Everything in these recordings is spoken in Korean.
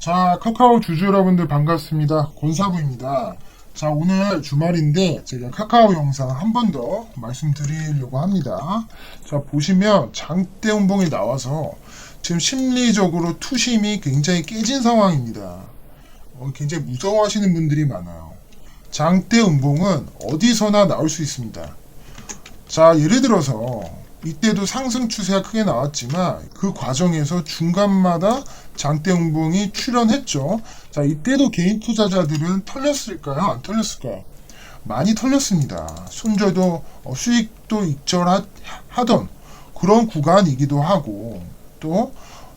자, 카카오 주주 여러분들 반갑습니다. 권사부입니다. 자, 오늘 주말인데 제가 카카오 영상 한 번 더 말씀드리려고 합니다. 자, 보시면 장대 운봉이 나와서 지금 심리적으로 투심이 굉장히 깨진 상황입니다. 어, 굉장히 무서워하시는 분들이 많아요. 장대 운봉은 어디서나 나올 수 있습니다. 자, 예를 들어서 이때도 상승 추세가 크게 나왔지만 그 과정에서 중간마다 장대 운봉이 출현했죠. 자, 이때도 개인 투자자들은 털렸을까요? 안 털렸을까요? 많이 털렸습니다. 손절도 어, 수익도 익절하던 그런 구간이기도 하고 또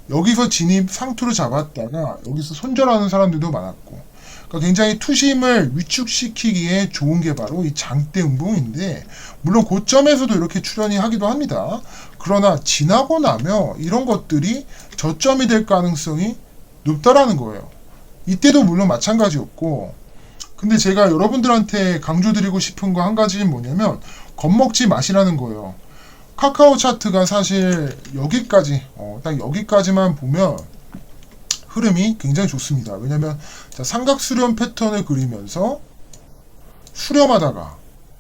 여기서 진입 상투를 잡았다가 여기서 손절하는 사람들도 많았고 그러니까 굉장히 투심을 위축시키기에 좋은 게 바로 이 장대 운봉인데 물론 고점에서도 이렇게 출현이 하기도 합니다. 그러나 지나고 나면 이런 것들이 저점이 될 가능성이 높다라는 거예요. 이때도 물론 마찬가지였고 근데 제가 여러분들한테 강조드리고 싶은 거 한 가지는 뭐냐면 겁먹지 마시라는 거예요. 카카오 차트가 사실 여기까지 어, 딱 여기까지만 보면 흐름이 굉장히 좋습니다. 왜냐면 자, 삼각 수렴 패턴을 그리면서 수렴하다가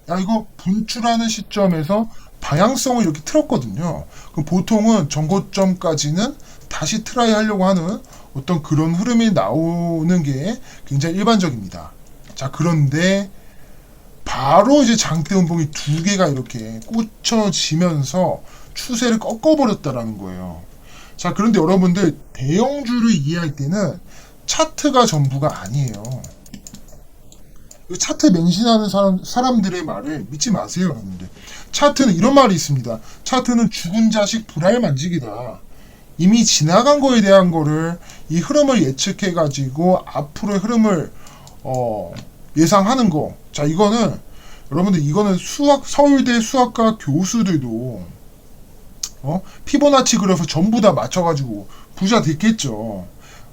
야 이거 분출하는 시점에서 방향성을 이렇게 틀었거든요. 그럼 보통은 전고점까지는 다시 트라이 하려고 하는 어떤 그런 흐름이 나오는 게 굉장히 일반적입니다. 자 그런데 바로 이제 장대 운봉이 두 개가 이렇게 꽂혀지면서 추세를 꺾어버렸다라는 거예요. 자, 그런데 여러분들 대형주를 이해할 때는 차트가 전부가 아니에요. 이 차트 맹신하는 사람, 사람들의 말을 믿지 마세요, 여러분들. 차트는 이런 말이 있습니다. 차트는 죽은 자식 불알 만지기다. 이미 지나간 거에 대한 거를 이 흐름을 예측해 가지고 앞으로의 흐름을 어, 예상하는 거. 자, 이거는 여러분들 이거는 수학 서울대 수학과 교수들도 어? 피보나치 그래프 전부 다 맞춰가지고 부자 됐겠죠.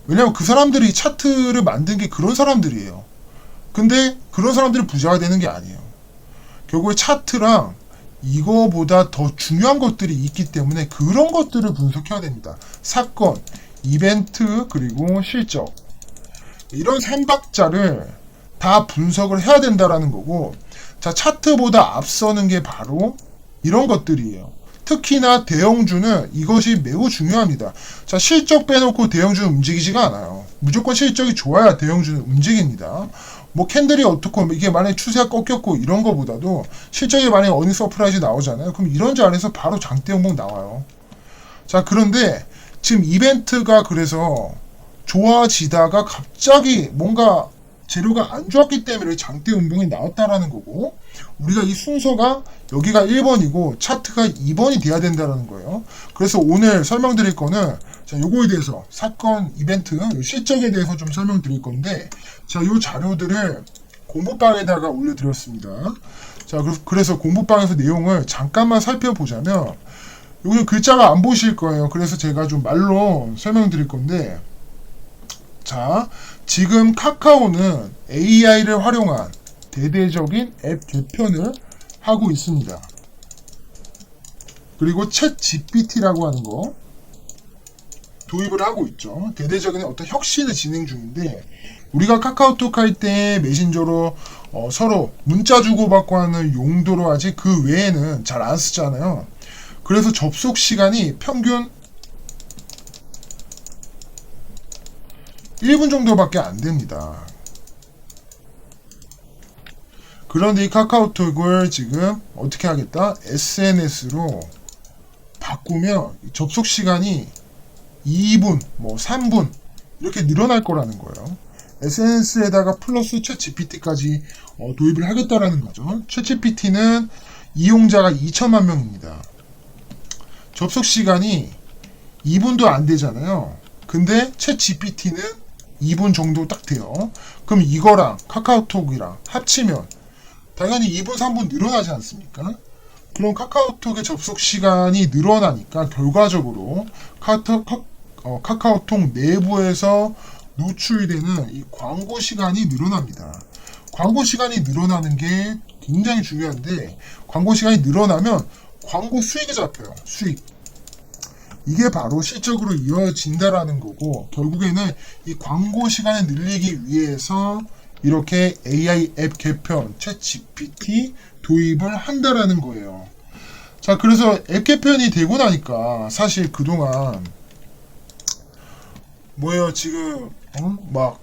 왜냐면 그 사람들이 차트를 만든 게 그런 사람들이에요. 근데 그런 사람들이 부자가 되는 게 아니에요. 결국에 차트랑 이거보다 더 중요한 것들이 있기 때문에 그런 것들을 분석해야 됩니다. 사건, 이벤트, 그리고 실적. 이런 삼박자를 다 분석을 해야 된다라는 거고, 자, 차트보다 앞서는 게 바로 이런 것들이에요. 특히나 대형주는 이것이 매우 중요합니다. 자, 실적 빼놓고 대형주는 움직이지가 않아요. 무조건 실적이 좋아야 대형주는 움직입니다. 뭐 캔들이 어떻고 이게 만약에 추세가 꺾였고 이런 거보다도 실적이 만약에 어닝 서프라이즈 나오잖아요. 그럼 이런 자리에서 바로 장대 형봉 나와요. 자, 그런데 지금 이벤트가 그래서 좋아지다가 갑자기 뭔가 재료가 안 좋았기 때문에 장대 운봉이 나왔다라는 거고 우리가 이 순서가 여기가 1번이고 차트가 2번이 돼야 된다는 거예요. 그래서 오늘 설명드릴 거는 자 요거에 대해서 사건 이벤트 요 실적에 대해서 좀 설명드릴 건데 자 요 자료들을 공부방에다가 올려드렸습니다. 자 그- 그래서 공부방에서 내용을 잠깐만 살펴보자면 여기 글자가 안 보실 거예요. 그래서 제가 좀 말로 설명드릴 건데 자, 지금 카카오는 AI를 활용한 대대적인 앱 개편을 하고 있습니다. 그리고 챗 GPT라고 하는 거 도입을 하고 있죠. 대대적인 어떤 혁신을 진행 중인데 우리가 카카오톡 할 때 메신저로 어, 서로 문자 주고받고 하는 용도로 하지 그 외에는 잘 안 쓰잖아요. 그래서 접속 시간이 평균 1분 정도밖에 안 됩니다. 그런데 이 카카오톡을 지금 어떻게 하겠다? SNS로 바꾸면 접속 시간이 2분, 뭐 3분 이렇게 늘어날 거라는 거예요. SNS에다가 플러스 챗 GPT까지 어, 도입을 하겠다라는 거죠. 챗 GPT는 이용자가 2천만 명입니다. 접속 시간이 2분도 안 되잖아요. 근데 챗 GPT는 2분 정도 딱 돼요. 그럼 이거랑 카카오톡이랑 합치면 당연히 2분, 3분 늘어나지 않습니까? 그럼 카카오톡의 접속 시간이 늘어나니까 결과적으로 카카, 카, 어, 카카오톡 내부에서 노출되는 이 광고 시간이 늘어납니다. 광고 시간이 늘어나는 게 굉장히 중요한데 광고 시간이 늘어나면 광고 수익이 잡혀요. 수익. 이게 바로 실적으로 이어진다라는 거고 결국에는 이 광고 시간을 늘리기 위해서 이렇게 AI 앱 개편, 챗 GPT 도입을 한다라는 거예요. 자, 그래서 앱 개편이 되고 나니까 사실 그동안 뭐예요, 지금 어? 막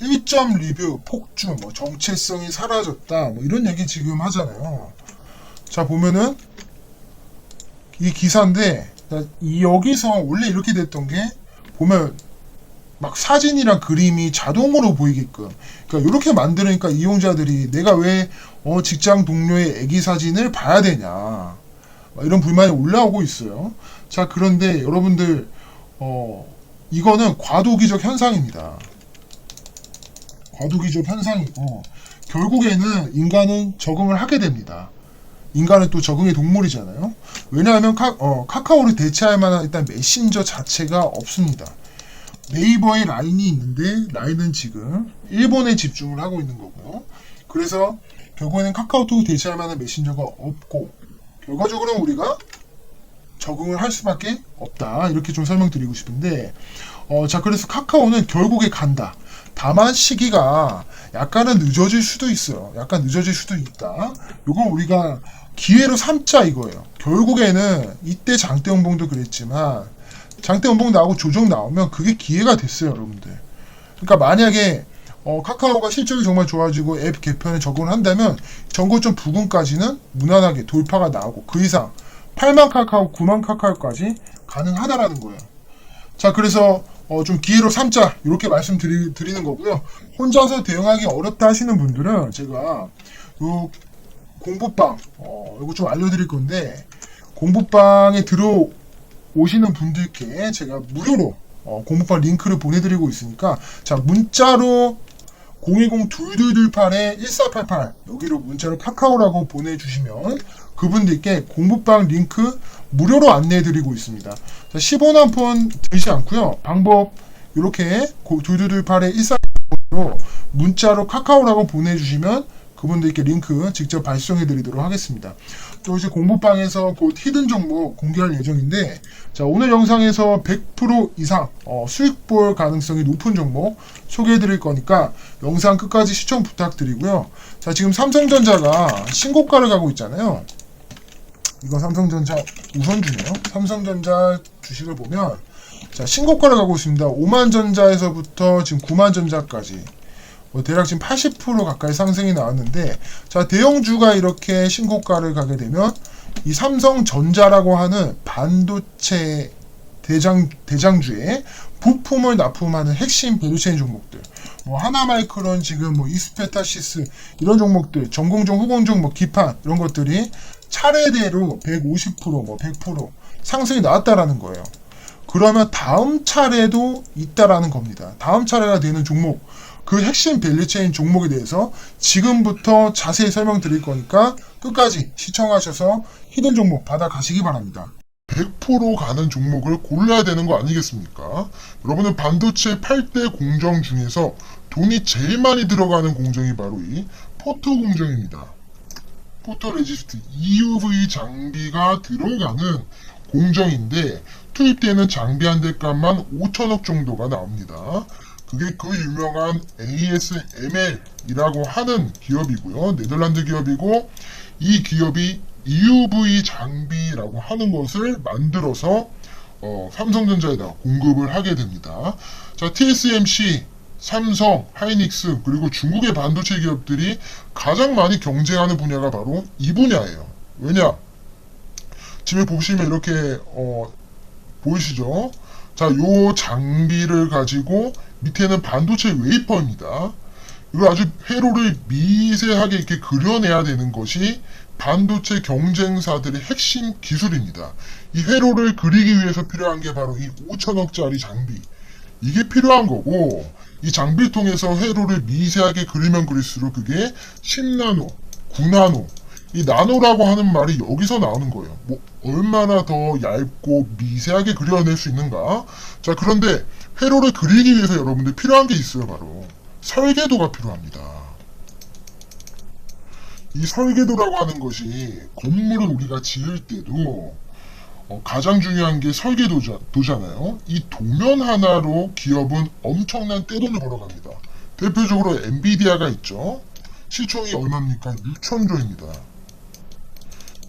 1점 리뷰 폭주, 뭐 정체성이 사라졌다, 뭐 이런 얘기 지금 하잖아요. 자, 보면은 이 기사인데 여기서 원래 이렇게 됐던 게 보면 막 사진이랑 그림이 자동으로 보이게끔 그러니까 이렇게 만들으니까 이용자들이 내가 왜 어, 직장 동료의 애기 사진을 봐야 되냐 막 이런 불만이 올라오고 있어요. 자 그런데 여러분들 어 이거는 과도기적 현상입니다. 과도기적 현상이고 결국에는 인간은 적응을 하게 됩니다. 인간은 또 적응의 동물이잖아요. 왜냐하면 카, 어, 카카오를 대체할 만한 일단 메신저 자체가 없습니다. 네이버에 라인이 있는데 라인은 지금 일본에 집중을 하고 있는 거고요. 그래서 결국에는 카카오톡을 대체할 만한 메신저가 없고 결과적으로 우리가 적응을 할 수밖에 없다. 이렇게 좀 설명드리고 싶은데 어, 자 그래서 카카오는 결국에 간다. 다만 시기가 약간은 늦어질 수도 있어요. 약간 늦어질 수도 있다. 요거 우리가 기회로 삼자 이거예요. 결국에는 이때 장대홍봉도 그랬지만 장대홍봉 나오고 조정 나오면 그게 기회가 됐어요, 여러분들. 그러니까 만약에 어, 카카오가 실적이 정말 좋아지고 앱 개편에 적응을 한다면 전고점 부근까지는 무난하게 돌파가 나오고 그 이상 8만 카카오, 9만 카카오까지 가능하다라는 거예요. 자, 그래서 어, 좀 기회로 삼자 이렇게 말씀드리는 거고요. 혼자서 대응하기 어렵다 하시는 분들은 제가 요 공부방 어, 이거 좀 알려드릴 건데 공부방에 들어오시는 분들께 제가 무료로 어, 공부방 링크를 보내드리고 있으니까 자 문자로 010-2228-1488 여기로 문자로 카카오라고 보내주시면 그분들께 공부방 링크 무료로 안내해드리고 있습니다. 자, 10원 한푼 들지 않고요. 방법 이렇게 2228-1488로 문자로 카카오라고 보내주시면 그분들께 링크 직접 발송해드리도록 하겠습니다. 또 이제 공부방에서 곧 히든 종목 공개할 예정인데, 자, 오늘 영상에서 100% 이상 어, 수익 볼 가능성이 높은 종목 소개해드릴 거니까 영상 끝까지 시청 부탁드리고요. 자, 지금 삼성전자가 신고가를 가고 있잖아요. 이거 삼성전자 우선주네요. 삼성전자 주식을 보면, 자, 신고가를 가고 있습니다. 5만 전자에서부터 지금 9만 전자까지. 뭐 대략 지금 80% 가까이 상승이 나왔는데 자 대형주가 이렇게 신고가를 가게 되면 이 삼성전자라고 하는 반도체 대장 대장주에 부품을 납품하는 핵심 밸류체인 종목들 뭐 하나마이크론 지금 뭐 이스페타시스 이런 종목들 전공종 후공종 뭐 기판 이런 것들이 차례대로 150%뭐 100% 상승이 나왔다라는 거예요. 그러면 다음 차례도 있다라는 겁니다. 다음 차례가 되는 종목 그 핵심 밸류체인 종목에 대해서 지금부터 자세히 설명드릴 거니까 끝까지 시청하셔서 히든 종목 받아가시기 바랍니다. 100% 가는 종목을 골라야 되는 거 아니겠습니까? 여러분은 반도체 8대 공정 중에서 돈이 제일 많이 들어가는 공정이 바로 이 포토 공정입니다. 포토 레지스트 EUV 장비가 들어가는 공정인데 투입되는 장비 한 대 값만 5천억 정도가 나옵니다. 그게 그 유명한 ASML이라고 하는 기업이고요. 네덜란드 기업이고 이 기업이 EUV 장비라고 하는 것을 만들어서 어, 삼성전자에다 공급을 하게 됩니다. 자, TSMC, 삼성, 하이닉스 그리고 중국의 반도체 기업들이 가장 많이 경쟁하는 분야가 바로 이 분야예요. 왜냐? 지금 보시면 이렇게 어, 보이시죠? 자, 요 장비를 가지고 밑에는 반도체 웨이퍼입니다. 이거 아주 회로를 미세하게 이렇게 그려내야 되는 것이 반도체 경쟁사들의 핵심 기술입니다. 이 회로를 그리기 위해서 필요한 게 바로 이 5천억짜리 장비. 이게 필요한 거고, 이 장비를 통해서 회로를 미세하게 그리면 그릴수록 그게 10나노, 9나노, 이 나노라고 하는 말이 여기서 나오는 거예요. 뭐 얼마나 더 얇고 미세하게 그려낼 수 있는가? 자, 그런데 회로를 그리기 위해서 여러분들 필요한 게 있어요, 바로. 설계도가 필요합니다. 이 설계도라고 하는 것이 건물을 우리가 지을 때도 어, 가장 중요한 게 설계도잖아요. 이 도면 하나로 기업은 엄청난 떼돈을 벌어갑니다. 대표적으로 엔비디아가 있죠. 시총이 얼마입니까? 6천조입니다.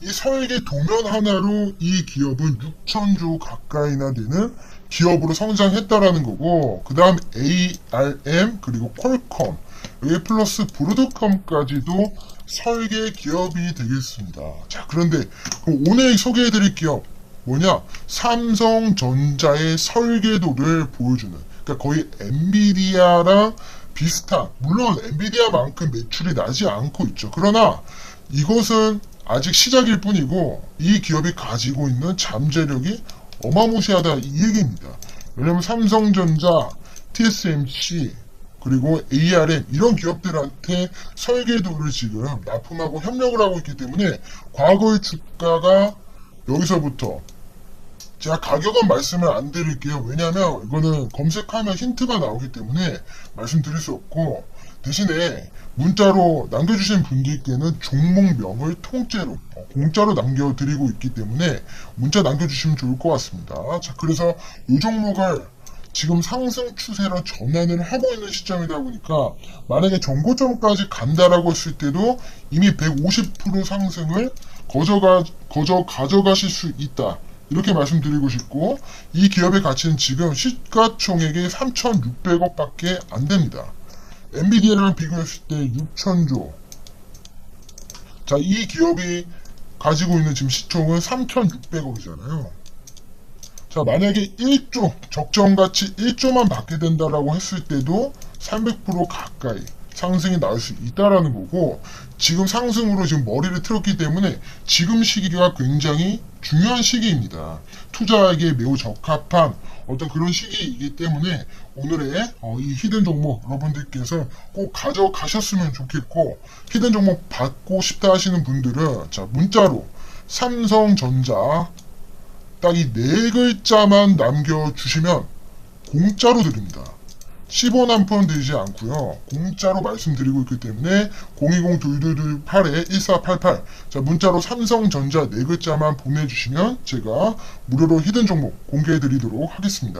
이 설계 도면 하나로 이 기업은 6천조 가까이나 되는 기업으로 성장했다라는 거고, 그 다음 ARM, 그리고 퀄컴, 여기 플러스 브로드컴까지도 설계 기업이 되겠습니다. 자, 그런데 그럼 오늘 소개해드릴 기업 뭐냐? 삼성전자의 설계도를 보여주는, 그러니까 거의 엔비디아랑 비슷한, 물론 엔비디아만큼 매출이 나지 않고 있죠. 그러나 이것은 아직 시작일 뿐이고 이 기업이 가지고 있는 잠재력이 어마무시하다 이 얘기입니다. 왜냐면 삼성전자, TSMC 그리고 ARM 이런 기업들한테 설계도를 지금 납품하고 협력을 하고 있기 때문에 과거의 주가가 여기서부터 제가 가격은 말씀을 안 드릴게요. 왜냐하면 이거는 검색하면 힌트가 나오기 때문에 말씀드릴 수 없고 대신에 문자로 남겨주신 분들께는 종목명을 통째로 어, 공짜로 남겨드리고 있기 때문에 문자 남겨주시면 좋을 것 같습니다. 자 그래서 이 종목을 지금 상승 추세로 전환을 하고 있는 시점이다 보니까 만약에 정고점까지 간다라고 했을 때도 이미 150% 상승을 거저가 거저 가져가실 수 있다. 이렇게 말씀드리고 싶고 이 기업의 가치는 지금 시가총액이 3,600억 밖에 안 됩니다. 엔비디아랑 비교했을 때 6천조. 자, 이 기업이 가지고 있는 지금 시총은 3,600억이잖아요. 자, 만약에 1조, 적정 가치 1조만 받게 된다라고 했을 때도 300% 가까이 상승이 나올 수 있다라는 거고, 지금 상승으로 지금 머리를 틀었기 때문에 지금 시기가 굉장히 중요한 시기입니다. 투자하기에 매우 적합한 어떤 그런 시기이기 때문에 오늘의 어, 이 히든 종목 여러분들께서 꼭 가져가셨으면 좋겠고, 히든 종목 받고 싶다 하시는 분들은 자, 문자로 삼성전자 딱 이 네 글자만 남겨주시면 공짜로 드립니다. 10원 한 푼 들지 않고요. 공짜로 말씀드리고 있기 때문에 020-2228-1488 자 문자로 삼성전자 네 글자만 보내주시면 제가 무료로 히든 종목 공개해드리도록 하겠습니다.